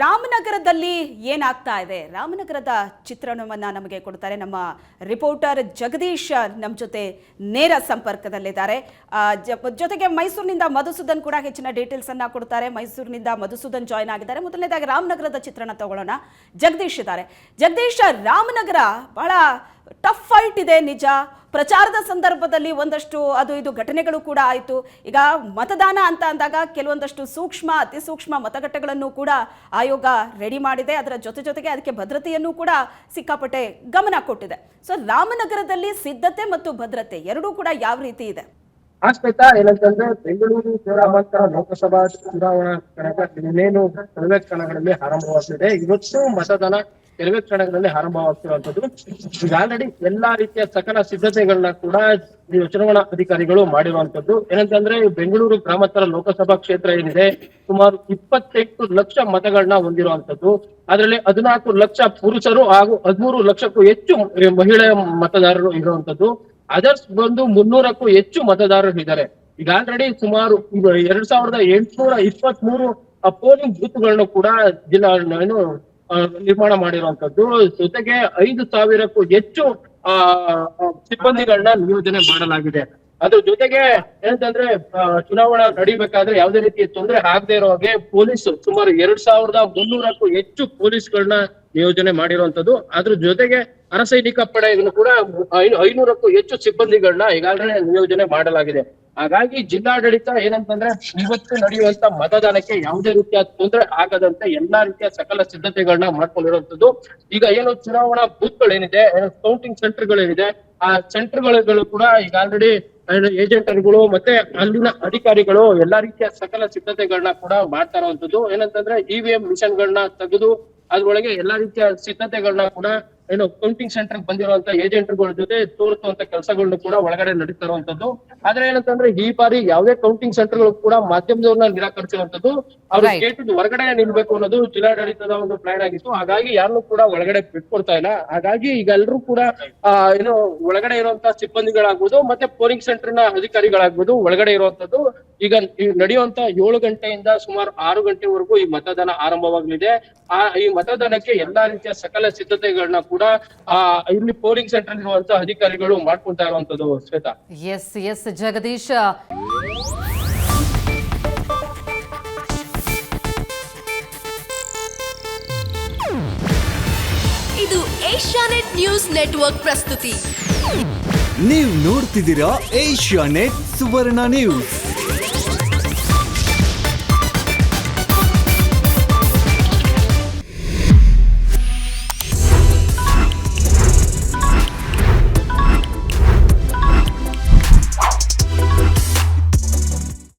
ರಾಮನಗರದಲ್ಲಿ ಏನಾಗ್ತಾ ಇದೆ? ರಾಮನಗರದ ಚಿತ್ರಣವನ್ನು ನಮಗೆ ಕೊಡ್ತಾರೆ ನಮ್ಮ ರಿಪೋರ್ಟರ್ ಜಗದೀಶ್, ನಮ್ಮ ಜೊತೆ ನೇರ ಸಂಪರ್ಕದಲ್ಲಿದ್ದಾರೆ. ಜೊತೆಗೆ ಮೈಸೂರಿನಿಂದ ಮಧುಸೂದನ್ ಕೂಡ ಹೆಚ್ಚಿನ ಡೀಟೇಲ್ಸ್ ಅನ್ನ ಕೊಡ್ತಾರೆ. ಮೈಸೂರಿನಿಂದ ಮಧುಸೂದನ್ ಜಾಯ್ನ್ ಆಗಿದ್ದಾರೆ. ಮೊದಲನೇದಾಗಿ ರಾಮನಗರದ ಚಿತ್ರಣ ತಗೊಳ್ಳೋಣ. ಜಗದೀಶ್ ಇದ್ದಾರೆ. ಜಗದೀಶ್, ರಾಮನಗರ ಬಹಳ ಟಫ್ ಫೈಟ್ ಇದೆ ನಿಜ. ಪ್ರಚಾರದ ಸಂದರ್ಭದಲ್ಲಿ ಒಂದಷ್ಟು ಅದು ಇದು ಘಟನೆಗಳು ಕೂಡ ಆಯಿತು. ಈಗ ಮತದಾನ ಅಂತ ಅಂದಾಗ ಕೆಲವೊಂದಷ್ಟು ಸೂಕ್ಷ್ಮ, ಅತಿ ಸೂಕ್ಷ್ಮ ಮತಗಟ್ಟೆಗಳನ್ನು ಕೂಡ ಆಯೋಗ ರೆಡಿ ಮಾಡಿದೆ. ಅದರ ಜೊತೆ ಜೊತೆಗೆ ಅದಕ್ಕೆ ಭದ್ರತೆಯನ್ನು ಕೂಡ ಸಿಕ್ಕಾಪಟ್ಟೆ ಗಮನ ಕೊಟ್ಟಿದೆ. ಸೊ ರಾಮನಗರದಲ್ಲಿ ಸಿದ್ಧತೆ ಮತ್ತು ಭದ್ರತೆ ಎರಡೂ ಕೂಡ ಯಾವ ರೀತಿ ಇದೆ? ಏನಂತಂದ್ರೆ ಬೆಂಗಳೂರು ಗ್ರಾಮಾಂತರ ಲೋಕಸಭಾ ಚುನಾವಣಾ ಕಣಕ ಇನ್ನೇನು ಕಣಗಳಲ್ಲಿ ಆರಂಭವಾಗಿದೆ ಇವತ್ತು ಮತದಾನ ಕೆಲವೇ ಕ್ಷಣಗಳಲ್ಲಿ ಆರಂಭವಾಗ್ತಿರುವಂತದ್ದು ಈಗ ಆಲ್ರೆಡಿ ಎಲ್ಲಾ ರೀತಿಯ ಸಕಲ ಸಿದ್ಧತೆಗಳನ್ನ ಕೂಡ ಚುನಾವಣಾ ಅಧಿಕಾರಿಗಳು ಮಾಡಿರುವಂತದ್ದು ಏನಂತಂದ್ರೆ ಬೆಂಗಳೂರು ಗ್ರಾಮಾಂತರ ಲೋಕಸಭಾ ಕ್ಷೇತ್ರ ಏನಿದೆ, ಸುಮಾರು ಇಪ್ಪತ್ತೆಂಟು ಲಕ್ಷ ಮತಗಳನ್ನ ಹೊಂದಿರುವಂತದ್ದು ಅದರಲ್ಲಿ ಹದಿನಾಲ್ಕು ಲಕ್ಷ ಪುರುಷರು ಹಾಗೂ ಹದಿಮೂರು ಲಕ್ಷಕ್ಕೂ ಹೆಚ್ಚು ಮಹಿಳೆಯ ಮತದಾರರು ಇರುವಂತದ್ದು ಅದರ್ಸ್ ಬಂದು ಮುನ್ನೂರಕ್ಕೂ ಹೆಚ್ಚು ಮತದಾರರು ಇದ್ದಾರೆ. ಈಗ ಆಲ್ರೆಡಿ ಸುಮಾರು ಎರಡ್ ಸಾವಿರದ ಎಂಟುನೂರ ಇಪ್ಪತ್ತ್ ಮೂರು ಪೋಲಿಂಗ್ ಬೂತ್ಗಳನ್ನು ಕೂಡ ಜಿಲ್ಲಾ ಏನು ನಿರ್ಮಾಣ ಮಾಡಿರುವಂತದ್ದು ಜೊತೆಗೆ ಐದು ಸಾವಿರಕ್ಕೂ ಹೆಚ್ಚು, ಆ ಸಿಬ್ಬಂದಿಗಳನ್ನ ನಿಯೋಜನೆ ಮಾಡಲಾಗಿದೆ. ಅದ್ರ ಜೊತೆಗೆ ಏನಂತಂದ್ರೆ ಚುನಾವಣಾ ನಡಿಬೇಕಾದ್ರೆ ಯಾವುದೇ ರೀತಿ ತೊಂದರೆ ಆಗದೆ ಇರೋ ಹಾಗೆ ಪೊಲೀಸ್ ಸುಮಾರು ಎರಡ್ ಸಾವಿರದ ಮುನ್ನೂರಕ್ಕೂ ಹೆಚ್ಚು ಪೊಲೀಸ್ಗಳನ್ನ ನಿಯೋಜನೆ ಮಾಡಿರುವಂತದ್ದು ಅದ್ರ ಜೊತೆಗೆ ಅರಸೈನಿಕ ಪಡೆಯನ್ನು ಕೂಡ ಐನೂರಕ್ಕೂ ಹೆಚ್ಚು ಸಿಬ್ಬಂದಿಗಳನ್ನ ಈಗಾಗಲೇ ನಿಯೋಜನೆ ಮಾಡಲಾಗಿದೆ. ಹಾಗಾಗಿ ಜಿಲ್ಲಾಡಳಿತ ಏನಂತಂದ್ರೆ ಇವತ್ತು ನಡೆಯುವಂತ ಮತದಾನಕ್ಕೆ ಯಾವುದೇ ರೀತಿಯ ತೊಂದರೆ ಆಗದಂತೆ ಎಲ್ಲಾ ರೀತಿಯ ಸಕಲ ಸಿದ್ಧತೆಗಳನ್ನ ಮಾಡ್ಕೊಂಡಿರುವಂತದ್ದು ಈಗ ಏನು ಚುನಾವಣಾ ಬೂತ್ಗಳೇನಿದೆ ಕೌಂಟಿಂಗ್ ಸೆಂಟರ್ ಗಳೇನಿದೆ ಆ ಸೆಂಟರ್ಗಳು ಕೂಡ ಈಗ ಆಲ್ರೆಡಿ ಏಜೆಂಟರ್ಗಳು ಮತ್ತೆ ಅಲ್ಲಿನ ಅಧಿಕಾರಿಗಳು ಎಲ್ಲಾ ರೀತಿಯ ಸಕಲ ಸಿದ್ಧತೆಗಳನ್ನ ಕೂಡ ಮಾಡ್ತಾ ಇರುವಂತದ್ದು ಏನಂತಂದ್ರೆ ಇವಿಎಂ ಮಿಷನ್ ಗಳನ್ನ ತೆಗೆದು ಅದ್ರೊಳಗೆ ಎಲ್ಲಾ ರೀತಿಯ ಸಿದ್ಧತೆಗಳನ್ನ ಕೂಡ ಏನು ಕೌಂಟಿಂಗ್ ಸೆಂಟರ್ ಬಂದಿರುವಂತ ಏಜೆಂಟ್ಗಳ ಜೊತೆ ತೋರಿಸುವಂತ ಕೆಲಸಗಳನ್ನು ಕೂಡ ಒಳಗಡೆ ನಡೀತಾ ಇರುವಂತದ್ದು ಆದ್ರೆ ಏನಂತಂದ್ರೆ ಈ ಬಾರಿ ಯಾವುದೇ ಕೌಂಟಿಂಗ್ ಸೆಂಟರ್ಗಳು ಕೂಡ ಮಾಧ್ಯಮದವ್ರನ್ನ ನಿರಾಕರಿಸಿರುವಂತದ್ದು ಅವ್ರು. ಸ್ಟೇಟ್ ಹೊರಗಡೆ ನಿಲ್ಬೇಕು ಅನ್ನೋದು ಜಿಲ್ಲಾಡಳಿತದ ಒಂದು ಪ್ಲಾನ್ ಆಗಿತ್ತು ಹಾಗಾಗಿ ಯಾರನ್ನು ಕೂಡ ಒಳಗಡೆ ಬಿಟ್ಕೊಡ್ತಾ ಇಲ್ಲ ಹಾಗಾಗಿ ಈಗ ಎಲ್ಲರೂ ಕೂಡ ಏನು ಒಳಗಡೆ ಇರುವಂತಹ ಸಿಬ್ಬಂದಿಗಳಾಗ್ಬೋದು ಮತ್ತೆ ಪೋಲಿಂಗ್ ಸೆಂಟರ್ನ ಅಧಿಕಾರಿಗಳಾಗ್ಬೋದು ಒಳಗಡೆ ಇರುವಂತದ್ದು ಈಗ ನಡೆಯುವಂತ ಏಳು ಗಂಟೆಯಿಂದ ಸುಮಾರು ಆರು ಗಂಟೆವರೆಗೂ ಈ ಮತದಾನ ಆರಂಭವಾಗಲಿದೆ. ಆ ಈ ಮತದಾನಕ್ಕೆ ಎಲ್ಲಾ ರೀತಿಯ ಸಕಲ ಸಿದ್ಧತೆಗಳನ್ನ ಕೂಡ ಆ ಇಲ್ಲಿ ಪೋಲಿಂಗ್ ಸೆಂಟರ್ ಇರುವಂತ ಅಧಿಕಾರಿಗಳು ಮಾಡ್ಕೊಳ್ತಾ ಇರುವಂತದ್ದು ಶ್ವೇತಾ. S S Jagadish. ಇದು ಏಷ್ಯಾನೆಟ್ ನ್ಯೂಸ್ ನೆಟ್ವರ್ಕ್ ಪ್ರಸ್ತುತಿ. ನೀವು ನೋಡ್ತಿದ್ದೀರಾ ಏಷ್ಯಾನೆಟ್ ಸುವರ್ಣ ನ್ಯೂಸ್.